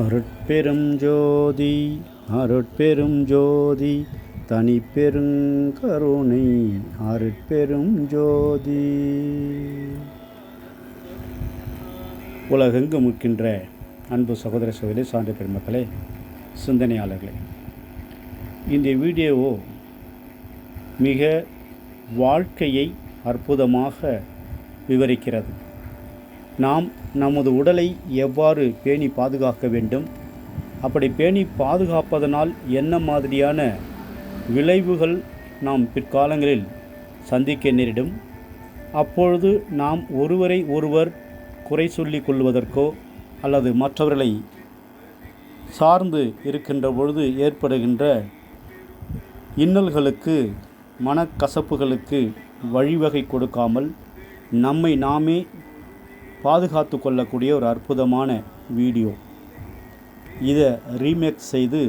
அருட்பெரும் ஜோதி அருட்பெரும் ஜோதி தனிப்பெருங்கருணை அருட்பெரும் ஜோதி. உலகெங்கும் இருக்கின்ற அன்பு சகோதர சகோதரி சான்ற பெருமக்களே சிந்தனையாளர்களே இந்த வீடியோவோ மிக வாழ்க்கையை அற்புதமாக விவரிக்கிறது. நாம் நமது உடலை எவ்வாறு பேணி பாதுகாக்க வேண்டும்? அப்படி பேணி பாதுகாப்பதனால் என்ன மாதிரியான விளைவுகள் நாம் பிற்காலங்களில் சந்திக்க நேரிடும்? அப்பொழுது நாம் ஒருவரை ஒருவர் குறை சொல்லிக் கொள்வதற்கோ அல்லது மற்றவர்களை சார்ந்து இருக்கின்ற பொழுது ஏற்படுகின்ற இன்னல்களுக்கு மனக்கசப்புகளுக்கு வழிவகை கொடுக்காமல் நம்மை நாமே பாதுகாத்து கொள்ளக்கூடிய ஒரு அற்புதமான வீடியோ. இதை ரீமேக் செய்து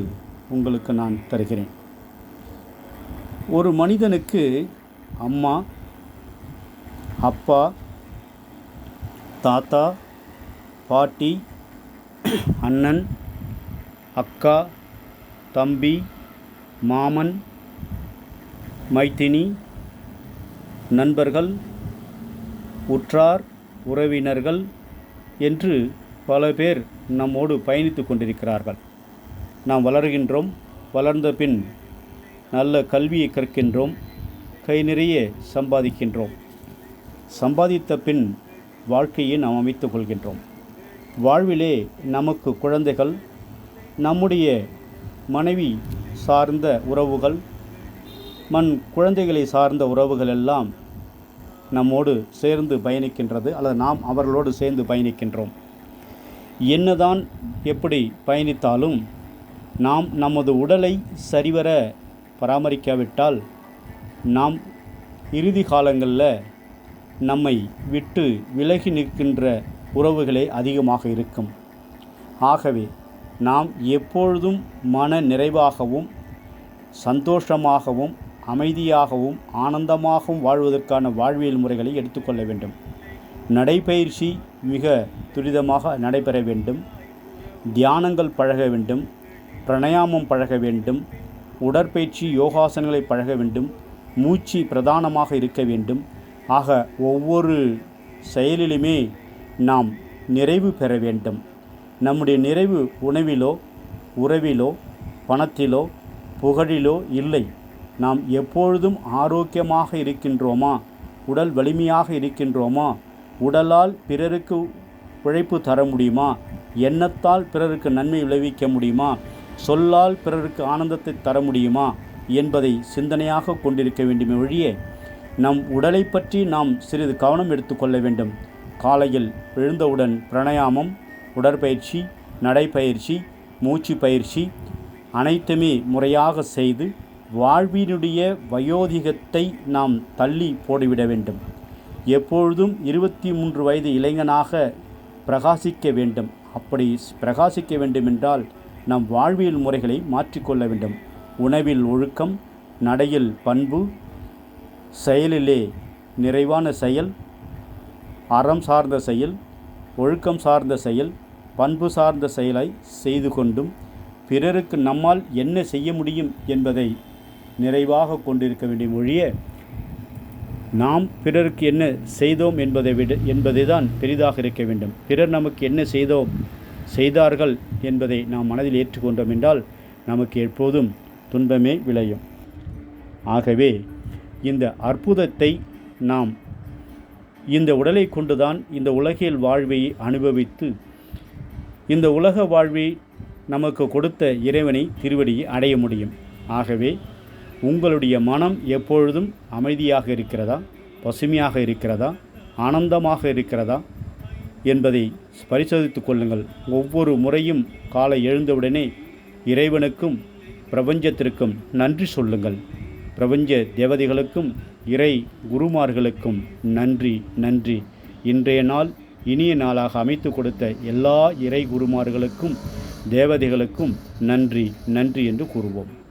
உங்களுக்கு நான் தருகிறேன். ஒரு மனிதனுக்கு அம்மா அப்பா தாத்தா பாட்டி அண்ணன் அக்கா தம்பி மாமன் மைத்தினி நண்பர்கள் உற்றார் உறவினர்கள் என்று பல பேர் நம்மோடு பயணித்து கொண்டிருக்கிறார்கள். நாம் வளர்கின்றோம் வளர்ந்த பின் நல்ல கல்வியை கற்கின்றோம் கை நிறைய சம்பாதிக்கின்றோம். சம்பாதித்த பின் வாழ்க்கையை நாம் அமைத்து கொள்கின்றோம். வாழ்விலே நமக்கு குழந்தைகள் நம்முடைய மனைவி சார்ந்த உறவுகள் மண் குழந்தைகளை சார்ந்த உறவுகள் எல்லாம் நம்மோடு சேர்ந்து பயணிக்கின்றது அல்லது நாம் அவர்களோடு சேர்ந்து பயணிக்கின்றோம். என்னதான் எப்படி பயணித்தாலும் நாம் நமது உடலை சரிவர பராமரிக்காவிட்டால் நாம் இறுதி காலங்களில் நம்மை விட்டு விலகி நிற்கின்ற உறவுகளே அதிகமாக இருக்கும். ஆகவே நாம் எப்பொழுதும் மன நிறைவாகவும் சந்தோஷமாகவும் அமைதியாகவும் ஆனந்தமாகவும் வாழ்வதற்கான வாழ்வியல் முறைகளை எடுத்துக்கொள்ள வேண்டும். நடைபயிற்சி மிக துரிதமாக நடைபெற வேண்டும். தியானங்கள் பழக வேண்டும். பிரணயாமம் பழக வேண்டும். உடற்பயிற்சி யோகாசனங்களை பழக வேண்டும். மூச்சு பிரதானமாக இருக்க வேண்டும். ஆக ஒவ்வொரு செயலிலுமே நாம் நிறைவு பெற வேண்டும். நம்முடைய நிறைவு உணவிலோ உறவிலோ பணத்திலோ புகழிலோ இல்லை. நாம் எப்பொழுதும் ஆரோக்கியமாக இருக்கின்றோமா? உடல் வலிமையாக இருக்கின்றோமா? உடலால் பிறருக்கு உழைப்பு தர முடியுமா? எண்ணத்தால் பிறருக்கு நன்மை விளைவிக்க முடியுமா? சொல்லால் பிறருக்கு ஆனந்தத்தை தர முடியுமா? என்பதை சிந்தனையாக கொண்டிருக்க வேண்டுமே ஒழிய நம் உடலை பற்றி நாம் சிறிது கவனம் எடுத்துக்கொள்ள வேண்டும். காலையில் எழுந்தவுடன் பிரணயாமம் உடற்பயிற்சி நடைப்பயிற்சி மூச்சு பயிற்சி அனைத்துமே முறையாக செய்து வாழ்வினுடைய வயோதிகத்தை நாம் தள்ளி போடிவிட வேண்டும். எப்பொழுதும் இருபத்தி மூன்று வயது இளைஞனாக பிரகாசிக்க வேண்டும். அப்படி பிரகாசிக்க வேண்டுமென்றால் நம் வாழ்வியல் முறைகளை மாற்றிக்கொள்ள வேண்டும். உணவில் ஒழுக்கம் நடையில் பண்பு செயலிலே நிறைவான செயல் அறம் சார்ந்த செயல் ஒழுக்கம் சார்ந்த செயல் பண்பு சார்ந்த செயலை செய்து கொண்டும் பிறருக்கு நம்மால் என்ன செய்ய முடியும் என்பதை நிறைவாக கொண்டிருக்க வேண்டிய மொழிய நாம் பிறருக்கு என்ன செய்தோம் என்பதை விட என்பதை தான் பெரிதாக இருக்க வேண்டும். பிறர் நமக்கு என்ன செய்தோம் செய்தார்கள் என்பதை நாம் மனதில் ஏற்றுக்கொண்டோம் என்றால் நமக்கு எப்போதும் துன்பமே விளையும். ஆகவே இந்த அற்புதத்தை நாம் இந்த உடலை கொண்டுதான் இந்த உலகில் வாழ்வை அனுபவித்து இந்த உலக வாழ்வை நமக்கு கொடுத்த இறைவனை திருவடியை அடைய முடியும். ஆகவே உங்களுடைய மனம் எப்பொழுதும் அமைதியாக இருக்கிறதா? பசுமையாக இருக்கிறதா? ஆனந்தமாக இருக்கிறதா? என்பதை பரிசோதித்து கொள்ளுங்கள். ஒவ்வொரு முறையும் காலை எழுந்தவுடனே இறைவனுக்கும் பிரபஞ்சத்திற்கும் நன்றி சொல்லுங்கள். பிரபஞ்ச தேவதைகளுக்கும் இறை குருமார்களுக்கும் நன்றி நன்றி. இன்றைய நாள் இனிய நாளாக அமைத்து கொடுத்த எல்லா இறை குருமார்களுக்கும் தேவதைகளுக்கும் நன்றி நன்றி என்று கூறுவோம்.